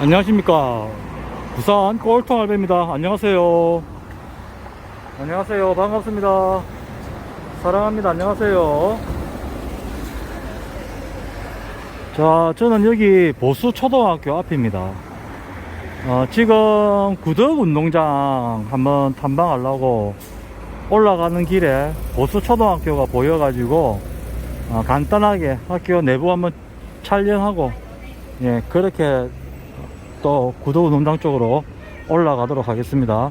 안녕하십니까. 부산 꼴통 알베입니다. 안녕하세요. 안녕하세요. 반갑습니다. 사랑합니다. 안녕하세요. 자 저는 여기 보수 초등학교 앞입니다. 어, 지금 구덕 운동장 한번 탐방하려고 올라가는 길에 보수 초등학교가 보여 가지고 어, 간단하게 학교 내부 한번 촬영하고 예 그렇게 또 구도운동장 쪽으로 올라가도록 하겠습니다.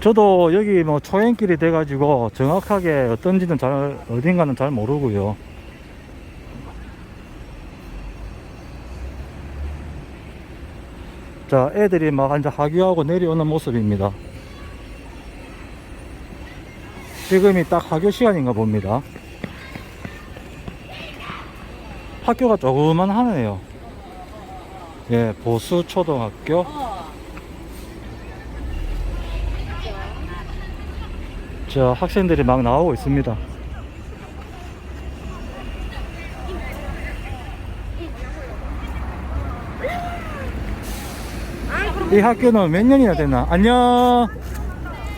저도 여기 뭐 초행길이 돼가지고 정확하게 어떤지는 잘, 어딘가는 잘 모르고요. 자, 애들이 막 이제 하교하고 내려오는 모습입니다. 지금이 딱 하교 시간인가 봅니다. 학교가 조그만 하네요. 예, 보수 초등학교. 저 학생들이 막 나오고 있습니다. 이 학교는 몇 년이나 됐나? 안녕.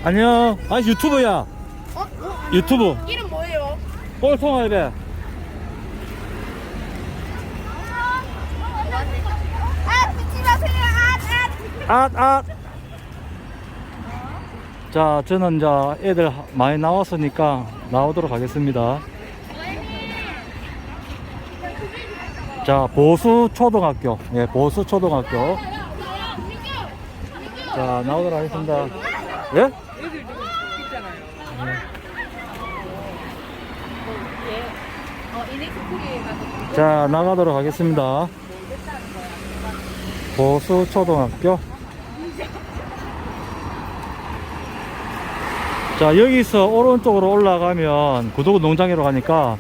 안녕. 아, 유튜브야. 어? 어? 유튜브. 이름 뭐예요? 아, 듣지 마세요. 아, 아. 앗, 앗. 자, 저는 이제 애들 많이 나왔으니까 나오도록 하겠습니다. 자, 보수 초등학교. 예, 보수 초등학교. 자, 나오도록 하겠습니다. 예? 자, 나가도록 하겠습니다. 보수 초등학교. 자, 여기서 오른쪽으로 올라가면 구독 농장으로 가니까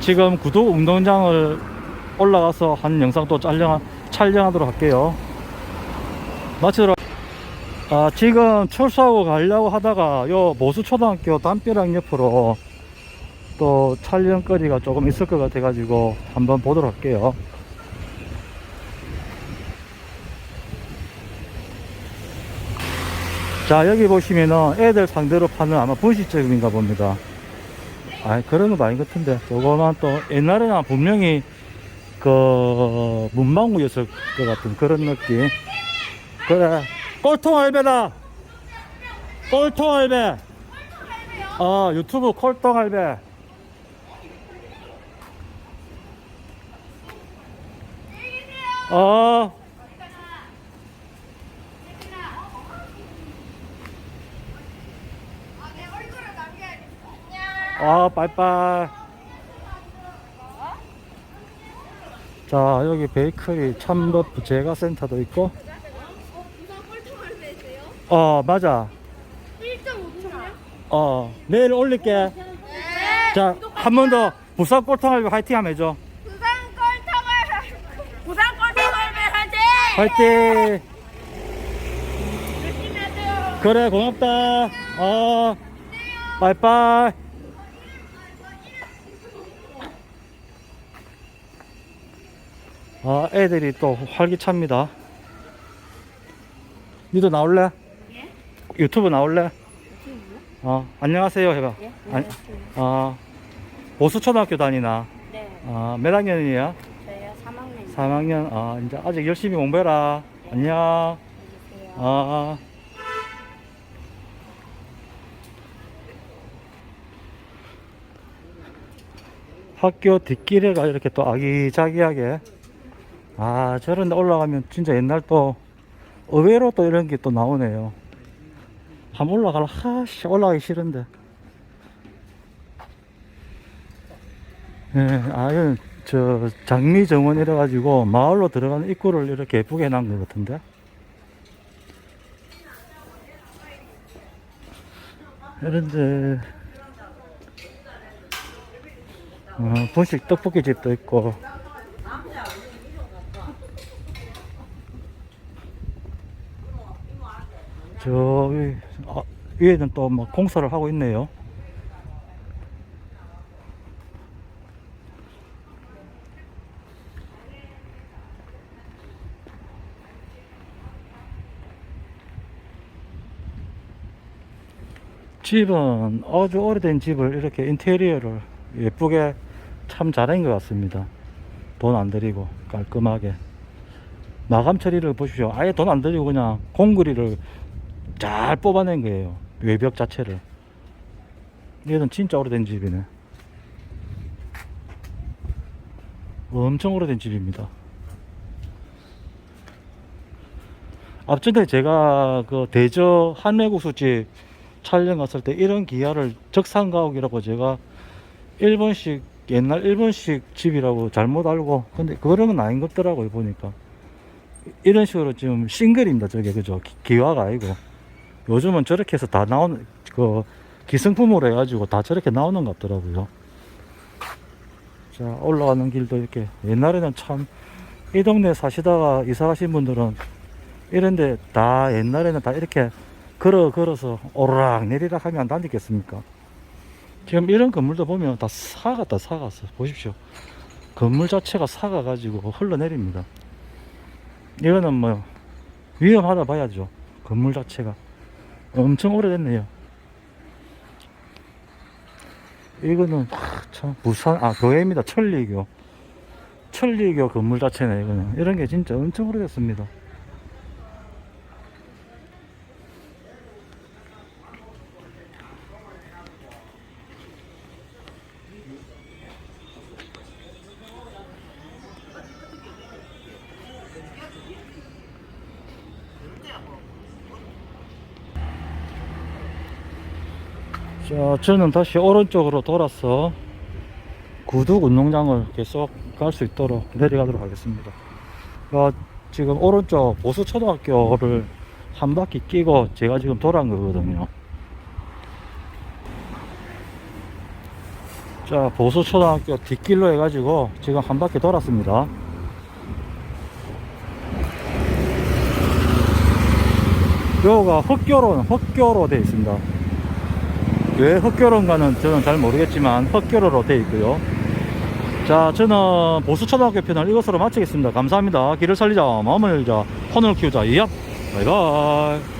지금 구독 운동장을 올라가서 한 영상 또 촬영, 촬영하도록 할게요. 마치도록. 아, 지금 출소하고 가려고 하다가 요 보수 초등학교 담벼락 옆으로 또 촬영거리가 조금 있을 것 같아 가지고 한번 보도록 할게요 자 여기 보시면은 애들 상대로 파는 아마 분식점인가 봅니다. 아 그런 건 아닌 것 같은데. 저거만 또 옛날에는 분명히 그 문방구였을 것 같은 그런 느낌. 그래. 꼴통 알배다. 꼴통 알배. 어 유튜브 꼴통 알배. 어. 아, 빠이빠이. 자, 여기 베이커리 참버프 제과센터도 있고. 부산 꼴통을 내세요? 어, 맞아. 1.5초요? 어, 내일 올릴게. 네. 자, 한 번 더 부산 꼴통알고 화이팅 하면 해줘. 부산 꼴통을 부산 매하지. 화이팅! 하세요. 그래, 고맙다. 어, 빠이빠이. 아, 애들이 또 활기찹니다. 니도 나올래? 예? 유튜브 나올래? 어, 안녕하세요 해봐. 예? 아니, 어, 보수초등학교 다니나? 네, 어, 몇 학년이야? 저요 3학년 3학년? 어, 이제 아직 열심히 공부해라. 안녕. 주세요. 어. 학교 뒷길에가 이렇게 또 아기자기하게 아 저런 데 올라가면 진짜 옛날 또 의외로 또 이런 게 또 나오네요. 한번 올라가라. 하씨 올라가기 싫은데. 예, 아유 저 장미 정원 이래 가지고 마을로 들어가는 입구를 이렇게 예쁘게 해놓은 것 같은데. 이런데 어, 분식 떡볶이 집도 있고 저 아, 위에는 또 뭐 공사를 하고 있네요. 집은 아주 오래된 집을 이렇게 인테리어를 예쁘게 참 잘한 것 같습니다. 돈 안 들이고 깔끔하게. 마감 처리를 보십시오. 아예 돈 안 들이고 그냥 공구리를 잘 뽑아낸 거예요. 외벽 자체를. 얘는 진짜 오래된 집이네. 엄청 오래된 집입니다. 앞전에 제가 그 대저 한매국수집 촬영 갔을 때 이런 기아를 적산가옥이라고 제가 일본식 옛날 일본식 집이라고 잘못 알고 근데 그런 건 아닌 것 같더라고요 보니까 이런 식으로 지금 싱글입니다 저게 그죠 기- 기와가 아니고 요즘은 저렇게 해서 다 나오는 그 기성품으로 해가지고 다 저렇게 나오는 것 같더라고요. 자 올라가는 길도 이렇게 옛날에는 참 이 동네 사시다가 이사 가신 분들은 이런데 다 옛날에는 다 이렇게 걸어 걸어서 오르락 내리락 하면 안 다니겠습니까? 지금 이런 건물도 보면 다 사갔다 사갔어 보십시오. 건물 자체가 사가 가지고 흘러내립니다. 이거는 뭐 위험하다 봐야죠. 건물 자체가 엄청 오래됐네요. 이거는 하, 참 부산 아 교회입니다. 천리교. 천리교 건물 자체네 이거는. 이런 게 진짜 엄청 오래됐습니다 자, 저는 다시 오른쪽으로 돌아서 구둑 운동장을 계속 갈 수 있도록 내려가도록 하겠습니다. 어, 지금 오른쪽 보수초등학교를 한 바퀴 끼고 제가 지금 돌아온 거거든요. 자, 보수초등학교 뒷길로 해가지고 지금 한 바퀴 돌았습니다. 여기가 흑교로, 흑교로 되어 있습니다. 왜 흑교로인가는 저는 잘 모르겠지만 흑교로로 되어 있고요. 자, 저는 보수초등학교 편을 이것으로 마치겠습니다. 감사합니다. 길을 살리자, 마음을 열자, 혼을 키우자, 이야, 바이바이.